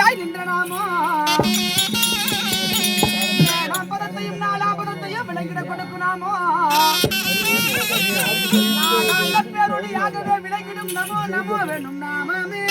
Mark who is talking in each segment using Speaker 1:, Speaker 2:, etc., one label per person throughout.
Speaker 1: மீதில் விலக்கொலியாய் பதத்தையும் நாலாபதத்தையும் விளங்கிட கொடுக்கணாமோ பேருடையாகவே விளங்கிடும் நமோ நமோ வேணும் நாமமே.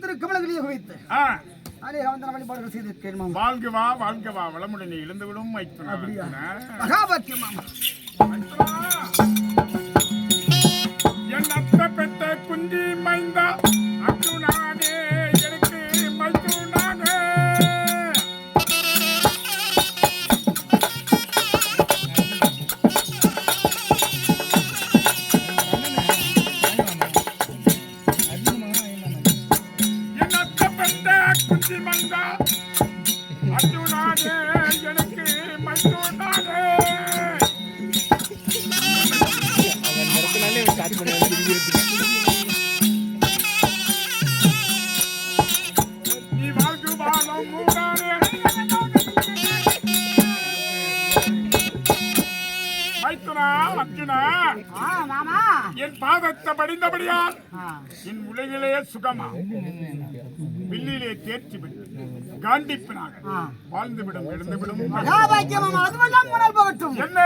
Speaker 1: திரு கமலகிரியை வைத்து.
Speaker 2: ஆ.
Speaker 1: அதே அவந்தன வழிபாடுகள் செய்து கேள்மாம்
Speaker 2: வாழ்க வா வாழ்க வா. வளமுடன் எழுந்து விடும் மைத்துனா
Speaker 1: அப்படியா? மகாபாக்கியம் மாமா.
Speaker 2: என் அத்தை பெத்த குந்தி மைந்தா. பாதத்தை படிந்தபடியால் என் உலகிலே சுகமா? வில்லிலே தேர்ச்சி பெற்று காண்டிப்பினாக
Speaker 1: ஆ.
Speaker 2: வாழ்ந்துவிடும்
Speaker 1: போகட்டும்.
Speaker 2: என்ன?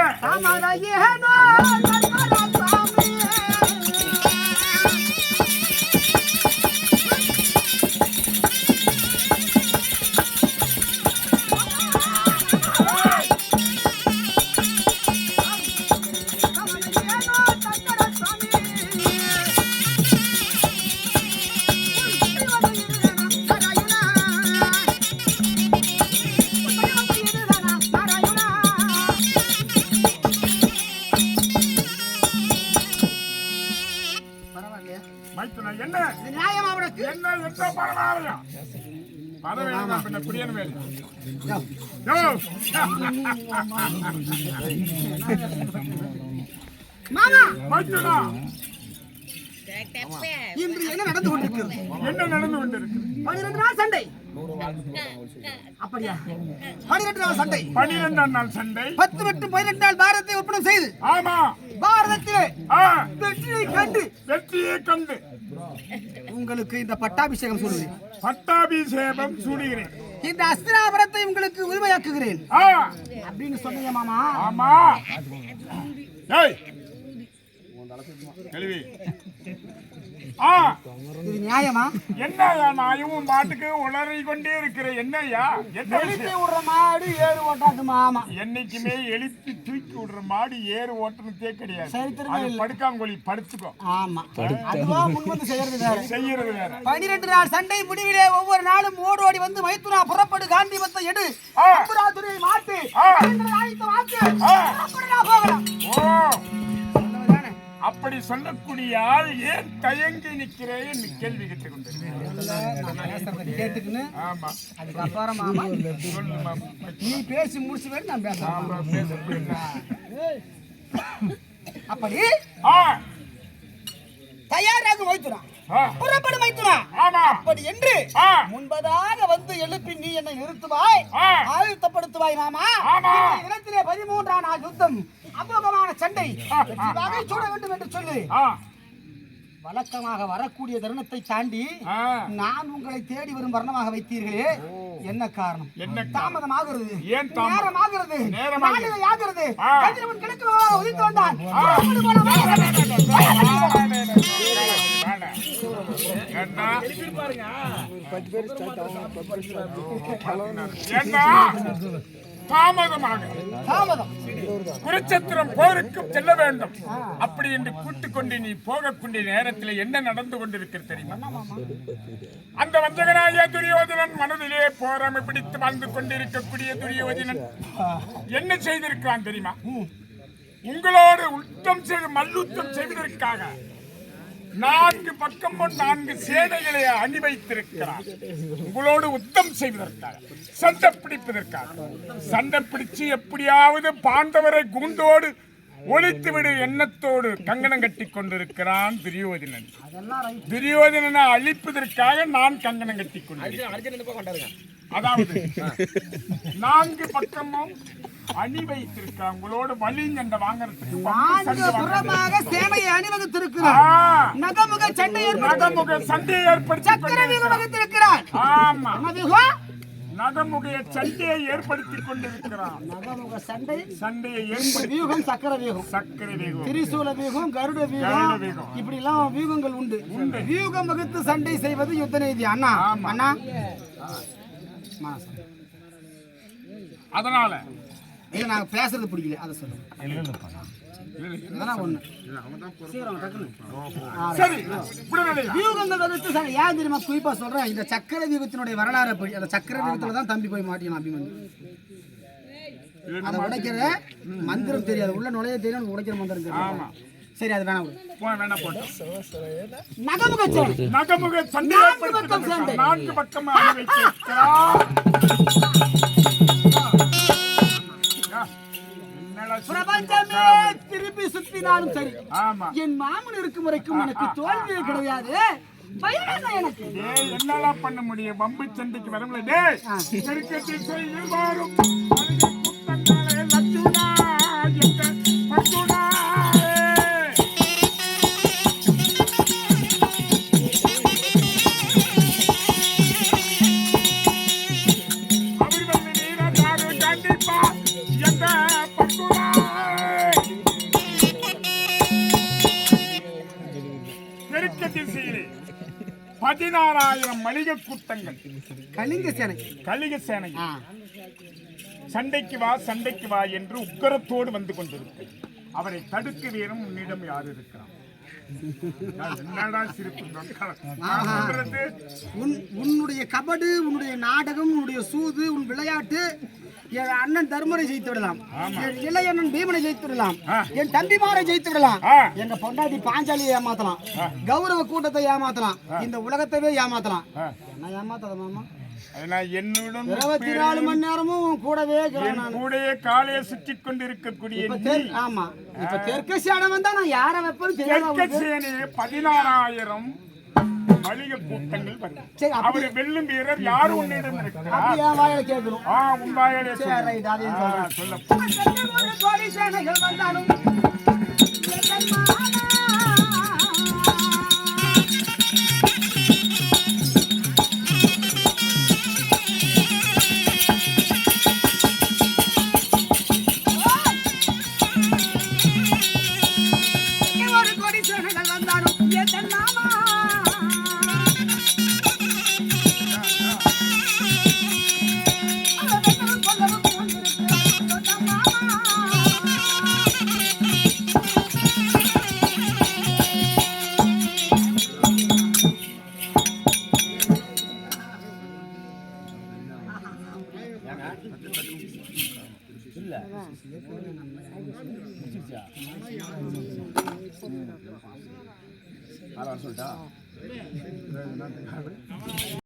Speaker 2: என்ன?
Speaker 1: நியாயமா உனக்கு
Speaker 2: என்ன எந்த பரவாயில்லையா பதவி வேண்டாம் பின்ன
Speaker 1: மாமா. இன்று என்ன நடந்து கொண்டிருக்கிறது?
Speaker 2: என்ன நடந்து கொண்டிருக்கு
Speaker 1: பனிரெண்டு நாள் சண்டை. அப்படியா? பனிரெண்டு நாள் சண்டை.
Speaker 2: பனிரெண்டாம் நாள் சண்டை.
Speaker 1: பத்து மற்றும் பதினெட்டு நாள் பாரதத்தை ஒப்பனம் செய்து
Speaker 2: ஆமா.
Speaker 1: பாரதத்திலே வெற்றியை கண்டு
Speaker 2: வெற்றியை கண்டு.
Speaker 1: உங்களுக்கு இந்த பட்டாபிஷேகம் சொல்லுவேன்
Speaker 2: பட்டாபிஷேகம் சூடுகிறேன்.
Speaker 1: இந்த அஸ்திராபரத்தை உங்களுக்கு உரிமையாக்குகிறேன்.
Speaker 2: ஆ.
Speaker 1: அப்படின்னு சொன்னீங்க மாமா.
Speaker 2: ஆமா.
Speaker 1: இது நியாயமா?
Speaker 2: என்னய்யா நாயும் மாட்டுக்கு உளறி கொண்டே இருக்கிற என்னய்யா? என்ன விஷயம்?
Speaker 1: விடுற மாடு ஏறு ஓட்டாது மாமா
Speaker 2: என்னைக்குமே எழுப்பி தூக்கி விடுற மாடு ஏறு ஓட்டுனதே கிடையாது. அது. படுக்காங்கோழி படுத்துக்கோ.
Speaker 1: ஆமா. அதுவா முன் வந்து செய்யறது வேற.
Speaker 2: செய்யறது வேற.
Speaker 1: பனிரெண்டு நாள் சண்டை முடிவிலே ஒவ்வொரு நாளும் ஓடி ஓடி வந்து மைத்துனா புறப்படு காந்திபத்தை எடு. மாட்டு. மாட்டு போகலாம்?
Speaker 2: அப்படி சொல்லக்கூடிய ஆள் ஏன் தயங்கி நிற்கிறேன் கேள்வி கேட்டுக் கொண்டிருக்கிறேன்.
Speaker 1: நீ பேசி முடிச்சு வேறு நான் பேசுறேன். அப்படி? தயாராக வைத்துறான்
Speaker 2: ஆ,
Speaker 1: புறப்படு வைத்துறான்
Speaker 2: ஆமா.
Speaker 1: அப்படி என்று முன்பதாக வந்து எழுப்பி நீ என்னை நிறுத்துவாய். ஆயுத்தப்படுத்துவாய் மாமா? இடத்திலே பதிமூன்றாம் நாள் யுத்தம். அமோகமான சண்டை. வெற்றிவாகை சூட வேண்டும் என்று சொல்லு.
Speaker 2: ஆ,
Speaker 1: வழக்கமாக வரக்கூடிய தருணத்தை தாண்டி
Speaker 2: ஆ.
Speaker 1: நான் உங்களை தேடி வரும் வர்ணமாக வைத்தீர்களே. என்ன காரணம்?
Speaker 2: என்ன?
Speaker 1: தாமதமாகிறது.
Speaker 2: ஏன் தாமதம்?
Speaker 1: நேரமாகிறது.
Speaker 2: நேரமாகிறது.
Speaker 1: கதிரவன் கிழக்கு உதித்து வந்தான்.
Speaker 2: ஆ. தாமதமாக
Speaker 1: தாமதம்.
Speaker 2: குருச்சத்திரம் போருக்கு செல்ல வேண்டும். அப்படி என்று கூட்டிக் கொண்டு நீ போகக்கூடிய நேரத்தில் என்ன நடந்து கொண்டிருக்கிறது தெரியுமா? அந்த வஞ்சகனாகிய துரியோதனன் மனதிலே போராமை பிடித்து வாழ்ந்து கொண்டிருக்கக்கூடிய துரியோதனன் என்ன செய்திருக்கிறான் தெரியுமா? உங்களோடு யுத்தம் செய்து மல்யுத்தம் செய்வதற்காக நான்கு பக்கமும் நான்கு சேனைகளை அணி வைத்திருக்கிறார். உங்களோடு யுத்தம் செய்வதற்காக சண்டை பிடிப்பதற்காக. சண்டை பிடிச்சு எப்படியாவது பாண்டவரை கூண்டோடு ஒழித்துவிடு எண்ணத்தோடு கங்கணம் கட்டி கொண்டிருக்கிறான் துரியோதனன். துரியோதனனை அழிப்பதற்காக நான் கங்கணம் கட்டி கொண்டிருக்கிறேன். அதாவது நான்கு பக்கமும் அணி வைத்திருக்கான் உங்களோட என்ற வாங்குறதுக்கு
Speaker 1: நான்கு
Speaker 2: சண்டை.
Speaker 1: புறமாக சேனையை அணிவகுத்திருக்கிறார். நகமுக சண்டை
Speaker 2: நகமுக சண்டையை ஏற்படுத்தி
Speaker 1: சக்கர வீகம் வகுத்திருக்கிறார்.
Speaker 2: ஆமா.
Speaker 1: என்ன வீகம்
Speaker 2: நகமுக சண்டையை ஏற்படுத்தி கொண்டிருக்கிறான்
Speaker 1: நகமுக சண்டை?
Speaker 2: சண்டையை ஏற்படுத்தி
Speaker 1: வியூகம் சக்கர வியூகம்.
Speaker 2: சக்கரை வேகம்
Speaker 1: திரிசூல வியூகம் கருட வியூகம். இப்படி எல்லாம் வியூகங்கள் உண்டு. வியூகம் வகுத்து சண்டை செய்வது யுத்த நீதி. அண்ணா. அண்ணா.
Speaker 2: அதனால
Speaker 1: இல்ல நாங்க பேசுறது பிடிக்கல அதை சொல்லுங்க. ஏன் தெரியுமா குறிப்பா சொல்றேன் இந்த சக்கர வியூகத்தினுடைய வரலாறு அப்படி அந்த சக்கர வியூகத்துல தான் தம்பி போய் மாட்டினான் அபிமன்யு. அதை உடைக்கிற மந்திரம் தெரியாது. உள்ள நுழைய தெரியும் உடைக்கிற மந்திரம் தெரியும் சரி அது வேணாம். நகமுக
Speaker 2: நகமுக
Speaker 1: நான்கு பக்கம் பிரபஞ்சமே திருப்பி சுத்தினாலும் சரி. என் மாமன் இருக்கும் வரைக்கும் எனக்கு தோல்வியே கிடையாது.
Speaker 2: என்னடா பண்ண முடியும்? பம்பு சண்டைக்கு வரல பதினாறாயிரம் மளிகை கூட்டங்கள்.
Speaker 1: கலிங்க சேனை.
Speaker 2: கலிக சேனை. சண்டைக்கு வா சண்டைக்கு வா என்று உக்கரத்தோடு வந்து கொண்டிருக்கு அவரை தடுக்க வீரம் உன்னிடம் யார் இருக்கிறான்? என்னடா சிரிப்பு
Speaker 1: உன்னுடைய கபடு உன்னுடைய நாடகம் உன்னுடைய சூது உன் விளையாட்டு என் அண்ணன் தர்மரை ஜெயித்து விடலாம். என் பீமனை ஜெயித்து விடலாம். என் தம்பிமாரை ஜெயித்து விடலாம். எங்க பொண்டாட்டி பாஞ்சாலியை ஏமாத்தலாம். கௌரவ கூட்டத்தை ஏமாத்தலாம். இந்த உலகத்தவே ஏமாத்தலாம். என்ன ஏமாத்தாத மாமா?
Speaker 2: என்னுடன்
Speaker 1: இருபத்தி நாலு மணி நேரமும் கூடவே நான்.
Speaker 2: கூடயே காலையை சுற்றி கொண்டிருக்கக்கூடிய
Speaker 1: ஆமா. இப்ப தெற்கு சேனை வந்தா நான். யாரை?
Speaker 2: சேனையே பதினாறாயிரம் மளிகை கூட்டங்கள் வரும்
Speaker 1: சரி அப்படி
Speaker 2: அவரை வெல்லும் வீரர் யார் உன்னிடம் இருக்கிறார்?
Speaker 1: என் வாயில கேட்கணும்?
Speaker 2: ஆ உண்மையிலே
Speaker 1: சரி ரைட் அதையும் சொல்றேன்.
Speaker 2: சொல்ல.
Speaker 1: சேனைகள் வந்தாலும்
Speaker 3: da.